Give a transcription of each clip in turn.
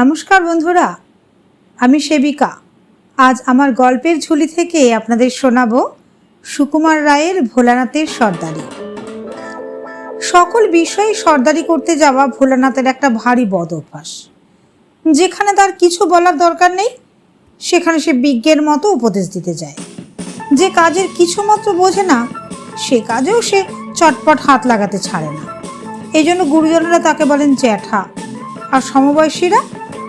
নমস্কার বন্ধুরা, আমি সেবিকা। আজ আমার গল্পের ঝুলি থেকে আপনাদের শোনাবো সুকুমার রায়ের ভোলানাথের সর্দারি। সকল বিষয়ে সর্দারি করতে যাওয়া ভোলানাথের একটা ভারী বদ অভ্যাস। যেখানে তার কিছু বলার দরকার নেই, সেখানে সে বিজ্ঞের মতো উপদেশ দিতে যায়। যে কাজের কিছু মাত্র বোঝে না, সে কাজেও সে চটপট হাত লাগাতে ছাড়ে না। এই জন্য গুরুজনেরা তাকে বলেন জ্যাঠা, আর সমবয়সীরা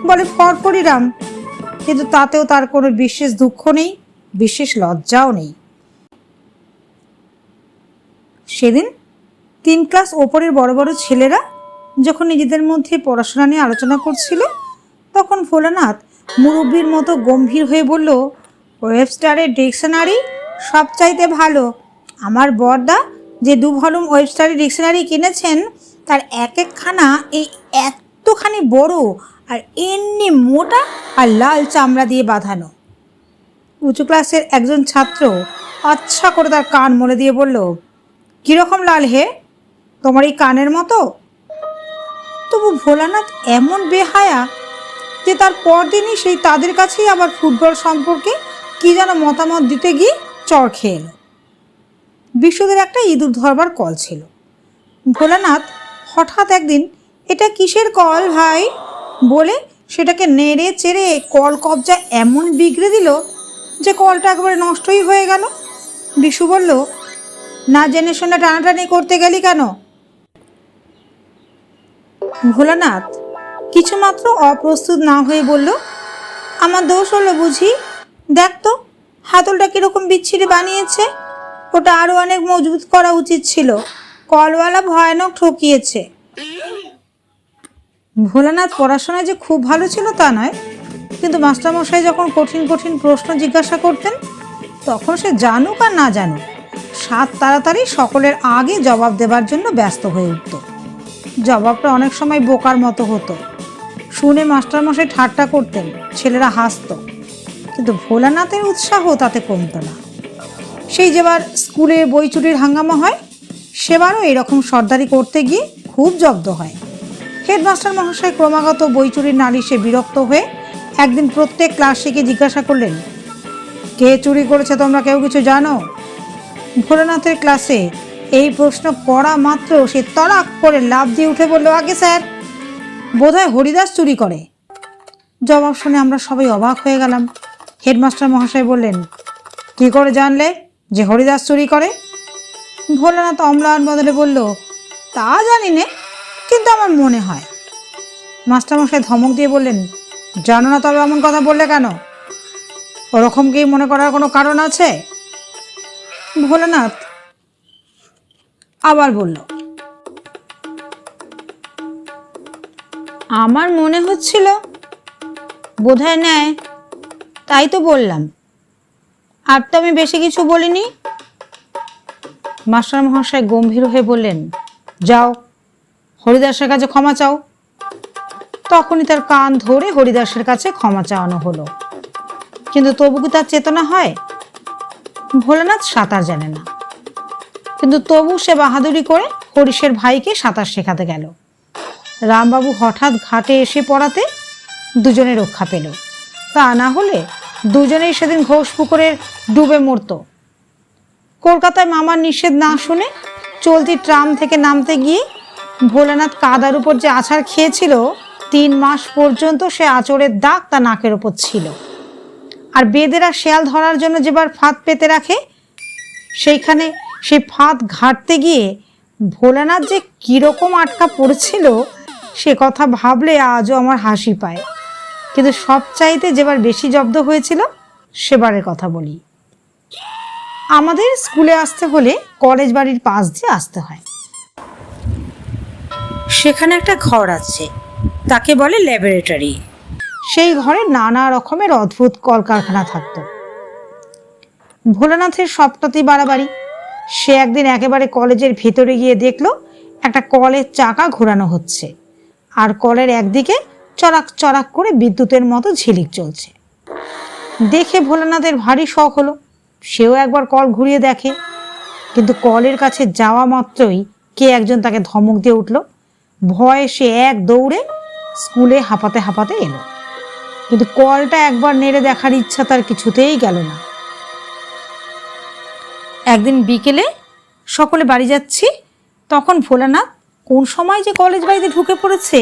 বলে ফরফরিরাম কিন্তু তাতেও তার কোনো বিশেষ দুঃখ নেই, বিশেষ লজ্জাও নেই। সেদিন তিন ক্লাস ওপরের বড় বড় ছেলেরা যখন নিজেদের মধ্যে পড়াশোনা নিয়ে আলোচনা করছিল, তখন ভোলানাথ মুরব্বীর মতো গম্ভীর হয়ে বলল ওয়েবস্টারের ডিকশনারি সবচাইতে ভালো। আমার বড়দা যে দু ভলুম ওয়েবস্টারের ডিকশনারি কিনেছেন, তার এক একখানা এই এতখানি বড় আর এমনি মোটা আর লাল চামড়া দিয়ে বাঁধানো। উঁচু ক্লাসের একজন ছাত্র আচ্ছা করে তার কান মনে দিয়ে বলল, কীরকম লাল হে? তোমার এই কানের মতো? তবু ভোলানাথ এমন বেহায়া যে তার পরদিনই সেই তাদের কাছেই আবার ফুটবল সম্পর্কে কি যেন মতামত দিতে গিয়ে চর খেয়ে এলো। বিশ্বদের একটা ইঁদুর ধরবার কল ছিল। ভোলানাথ হঠাৎ একদিন, এটা কিসের কল ভাই? বলে সেটাকে নেড়ে চেড়ে কল কবজা এমন বিগড়ে দিল যে কলটা একবারে নষ্টই হয়ে গেল। বিশু বলল, না জেনে শুনে টানাটানি করতে গেলি কেন? ভোলানাথ কিছুমাত্র অপ্রস্তুত না হয়ে বলল, আমার দোষ হলো বুঝি? দেখ তো, হাতলটা কীরকম বিচ্ছিরি বানিয়েছে। ওটা আরও অনেক মজবুত করা উচিত ছিল। কলওয়ালা ভয়ানক ঠকিয়েছে। ভোলানাথ পড়াশোনায় যে খুব ভালো ছিল তা নয়, কিন্তু মাস্টারমশাই যখন কঠিন কঠিন প্রশ্ন জিজ্ঞাসা করতেন, তখন সে জানুক আর না জানুক, সাত তাড়াতাড়ি সকলের আগে জবাব দেবার জন্য ব্যস্ত হয়ে উঠত। জবাবটা অনেক সময় বোকার মতো হতো। শুনে মাস্টারমশাই ঠাট্টা করতেন, ছেলেরা হাসতো, কিন্তু ভোলানাথের উৎসাহ তাতে কমতো না। সেই যেবার স্কুলে বই চুরির হাঙ্গামা হয় সেবারও এরকম সর্দারি করতে গিয়ে খুব জব্দ হয়। হেডমাস্টার মহাশয় ক্রমাগত বই চুরির নালিশে বিরক্ত হয়ে একদিন প্রত্যেক ক্লাসিকে জিজ্ঞাসা করলেন, কে চুরি করেছে তোমরা কেউ কিছু জানো? ভোলানাথের ক্লাসে এই প্রশ্ন করা মাত্র সে তড়াক করে লাভ দিয়ে উঠে বলল, আগে স্যার, বোধহয় হরিদাস চুরি করে। জবাব শুনে আমরা সবাই অবাক হয়ে গেলাম। হেডমাস্টার মহাশয় বললেন, কী করে জানলে যে হরিদাস চুরি করে? ভোলানাথ অম্লান বদলে বলল, তা জানি নে কিন্তু আমার মনে হয়। মাস্টারমশাই ধমক দিয়ে বললেন, জানো না তবে এমন কথা বললে কেন? ওরকম কি মনে করার কোনো কারণ আছে? ভোলানাথ আবার বলল, আমার মনে হচ্ছিল বোধহয় নেয় তাই তো বললাম। আর তো আমি বেশি কিছু বলিনি? মাস্টার মহাশয় গম্ভীর হয়ে বললেন, যাও হরিদাসের কাছে ক্ষমা চাও। তখনই তার কান ধরে হরিদাসের কাছে ক্ষমা চাওয়ানো হলো। কিন্তু তবু কি তার চেতনা হয়? ভোলানাথ সাঁতার জানে না। কিন্তু তবু সে বাহাদুরি করে হরিশের ভাইকে সাঁতার শেখাতে গেল। রামবাবু হঠাৎ ঘাটে এসে পড়াতে দুজনে রক্ষা পেল। তা না হলে দুজনেই সেদিন ঘোষ পুকুরে ডুবে মরত। কলকাতায় মামার নিষেধ না শুনে চলতি ট্রাম থেকে নামতে গিয়ে ভোলানাথ কাদার উপর যে আছাড় খেয়েছিল, তিন মাস পর্যন্ত সে আচরের দাগ তা নাকের ওপর ছিল। আর বেদেরা শেয়াল ধরার জন্য যেবার ফাঁদ পেতে রাখে, সেইখানে সেই ফাঁদ ঘাটতে গিয়ে ভোলানাথ যে কীরকম আটকা পড়েছিল, সে কথা ভাবলে আজও আমার হাসি পায়। কিন্তু সবচাইতে যেবার বেশি জব্দ হয়েছিল, সেবারের কথা বলি। আমাদের স্কুলে আসতে হলে কলেজ বাড়ির পাশ দিয়ে আসতে হয়। সেখানে একটা ঘর আছে। তাকে বলে ল্যাবরেটরি। সেই ঘরে নানা রকমের অদ্ভুত কলকারখানা থাকতো। ভোলানাথের সপ্তাহতেই বাড়াবাড়ি। সে একদিন একেবারে কলেজের ভেতরে গিয়ে দেখল, একটা কলের চাকা ঘোরানো হচ্ছে। আর কলের একদিকে চড়াক চড়াক করে বিদ্যুতের মতো ঝিলিক চলছে। দেখে ভোলানাথের ভারী শখ হলো। সেও একবার কল ঘুরিয়ে দেখে। কিন্তু কলের কাছে যাওয়া মাত্রই কে একজন তাকে ধমক দিয়ে উঠল ভয়ে সে এক দৌড়ে স্কুলে হাঁপাতে হাঁপাতে এলো। কিন্তু কলটা একবার নেড়ে দেখার ইচ্ছা তার কিছুতেই গেল না। একদিন বিকেলে সকলে বাড়ি যাচ্ছি, তখন ভোলানাথ কোন সময় যে কলেজ বাড়িতে ঢুকে পড়েছে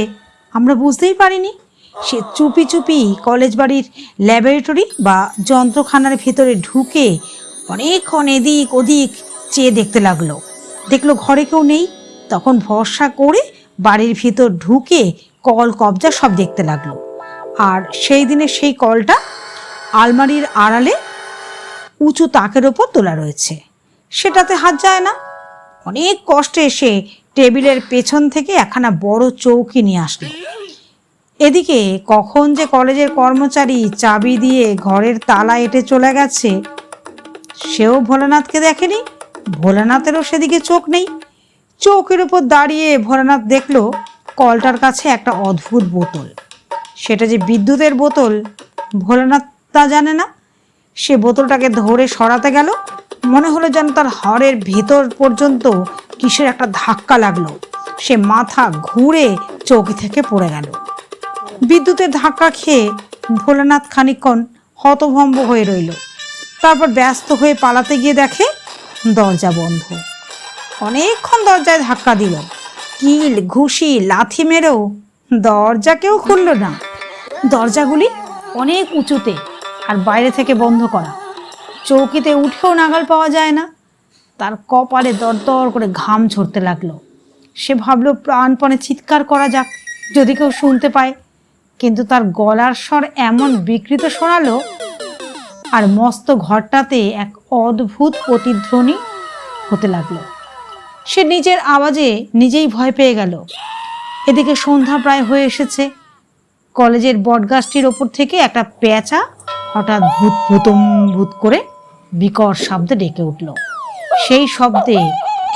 আমরা বুঝতেই পারিনি। সে চুপি চুপি কলেজ বাড়ির ল্যাবরেটরি বা যন্ত্রখানার ভেতরে ঢুকে অনেকক্ষণ এদিক ওদিক চেয়ে দেখতে লাগল। দেখল ঘরে কেউ নেই, তখন ভরসা করে বাড়ির ভিতর ঢুকে কল কবজা সব দেখতে লাগল। আর সেই দিনে সেই কলটা আলমারির আড়ালে উঁচু তাকের ওপর তোলা রয়েছে। সেটাতে হাত যায় না। অনেক কষ্টে এসে টেবিলের পেছন থেকে একখানা বড় চৌকি নিয়ে আসলো। এদিকে কখন যে কলেজের কর্মচারী চাবি দিয়ে ঘরের তালা এঁটে চলে গেছে, সেও ভোলানাথকে দেখেনি। ভোলানাথেরও সেদিকে চোখ নেই। চৌকের উপর দাঁড়িয়ে ভোলানাথ দেখল কলটার কাছে একটা অদ্ভুত বোতল। সেটা যে বিদ্যুতের বোতল, ভোলানাথ তা জানে না। সে বোতলটাকে ধরে সরাতে গেল। মনে হলো যেন তার হাড়ের ভেতর পর্যন্ত কিসের একটা ধাক্কা লাগল। সে মাথা ঘুরে চৌকি থেকে পড়ে গেল। বিদ্যুতের ধাক্কা খেয়ে ভোলানাথ খানিকক্ষণ হতভম্ব হয়ে রইল। তারপর ব্যস্ত হয়ে পালাতে গিয়ে দেখে দরজা বন্ধ। অনেকক্ষণ দরজায় ধাক্কা দিল। কিল, ঘুষি, লাথি মেরেও দরজা কেউ খুলল না। দরজাগুলি অনেক উঁচুতে আর বাইরে থেকে বন্ধ করা। চৌকিতে উঠেও নাগাল পাওয়া যায় না। তার কপালে দরদর করে ঘাম ঝরতে লাগল। সে ভাবলো, প্রাণপণে চিৎকার করা যাক, যদি কেউ শুনতে পায়। কিন্তু তার গলার স্বর এমন বিকৃত শোনালো, আর মস্ত ঘরটাতে এক অদ্ভুত প্রতিধ্বনি হতে লাগল। সে নিজের আওয়াজে নিজেই ভয় পেয়ে গেল। এদিকে সন্ধ্যা প্রায় হয়ে এসেছে। কলেজের বটগাছটির ওপর থেকে একটা পেঁচা হঠাৎ ভূত ভূতম ভূত করে বিকট শব্দে ডেকে উঠল। সেই শব্দে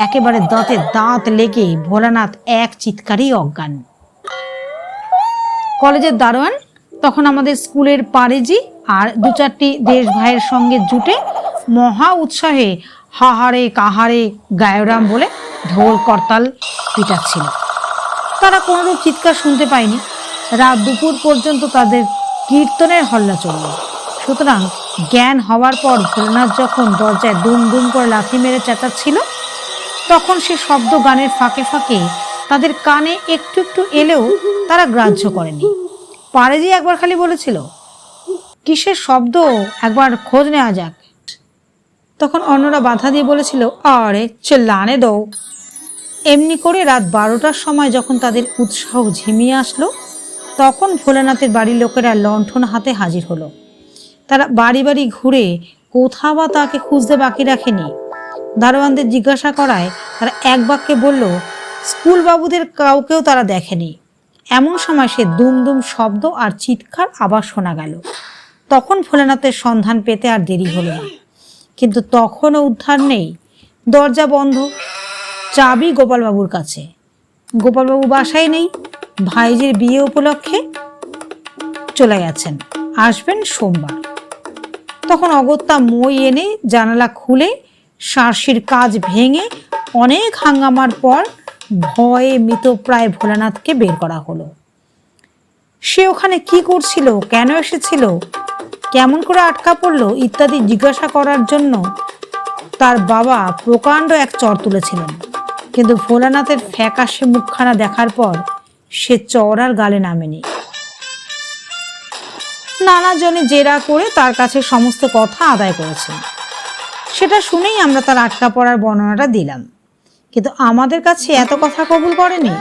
একেবারে দাঁতে দাঁত লেগে ভোলানাথ এক চিৎকারই অজ্ঞান। কলেজের দারোয়ান, তখন আমাদের স্কুলের পারেজি আর দু চারটি দেশ ভাইয়ের সঙ্গে জুটে মহা উৎসাহে হাহারে কাহারে গায়রাম বলে ঢোল, করতাল পিটাচ্ছিল। তারা কোনোরূপ চিৎকার শুনতে পায়নি। রাত দুপুর পর্যন্ত তাদের কীর্তনের হল্লা চলল। সুতরাং জ্ঞান হওয়ার পর ভোলানাথ যখন দরজায় দুম দুম করে লাথি মেরে চেঁচাচ্ছিল, তখন সে শব্দ গানের ফাঁকে ফাঁকে তাদের কানে একটু একটু এলেও তারা গ্রাহ্য করেনি। পারেজি একবার খালি বলেছিল, কিসের শব্দ? একবার খোঁজ নেওয়া যাক। তখন অন্যরা বাধা দিয়ে বলেছিল, আরে চেল্লানে দৌ এমনি করে রাত বারোটার সময় যখন তাদের উৎসাহ ঝিমিয়ে আসলো, তখন ভোলানাথের বাড়ির লোকেরা লণ্ঠন হাতে হাজির হলো। তারা বাড়ি বাড়ি ঘুরে কোথাও বা তাকে খুঁজতে বাকি রাখেনি। দারোয়ানদের জিজ্ঞাসা করায় তারা এক বাক্যে বলল স্কুল বাবুদের কাউকেও তারা দেখেনি। এমন সময় সে দুম দুম শব্দ আর চিৎকার আবার শোনা গেল। তখন ভোলানাথের সন্ধান পেতে আর দেরি হলো না। কিন্তু তখনও উদ্ধার নেই। দরজা বন্ধ। চাবি গোপালবাবুর কাছে। গোপালবাবু বাসায় নেই। ভাইজির বিয়ে উপলক্ষে চলে গেছেন। আসবেন সোমবার। তখন অগত্যা মই এনে জানালা খুলে শার্সির কাজ ভেঙে অনেক হাঙ্গামার পর ভয়ে মৃতপ্রায় ভোলানাথকে বের করা হলো। সে ওখানে কি করছিল? কেন এসেছিল? কেমন করে আটকা পড়ল ইত্যাদি জিজ্ঞাসা করার জন্য তার বাবা প্রকাণ্ড এক চর তুলেছিলেন। কিন্তু ভোলানাথের ফ্যাকাশে মুখখানা দেখার পর সে চর আর গালে নামেনি। নানা জনে জেরা করে তার কাছে সমস্ত কথা আদায় করেছে সেটা শুনেই আমরা তার আটকা পড়ার বর্ণনাটা দিলাম। কিন্তু আমাদের কাছে এত কথা কবুল করেনি।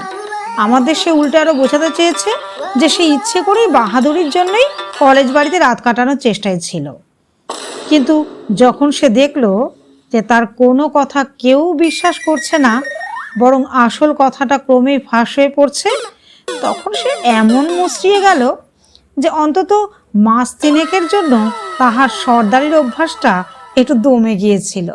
আমাদের সে উল্টে আরও বোঝাতে চেয়েছে যে সে ইচ্ছে করেই বাহাদুরির জন্যই কলেজ বাড়িতে রাত কাটানোর চেষ্টায় ছিল। কিন্তু যখন সে দেখল যে তার কোনো কথা কেউ বিশ্বাস করছে না, বরং আসল কথাটা ক্রমেই ফাঁস হয়ে পড়ছে, তখন সে এমন মুচড়িয়ে গেল যে অন্তত মাস তিনেকের জন্য তাহার সর্দারির অভ্যাসটা একটু দমে গিয়েছিল।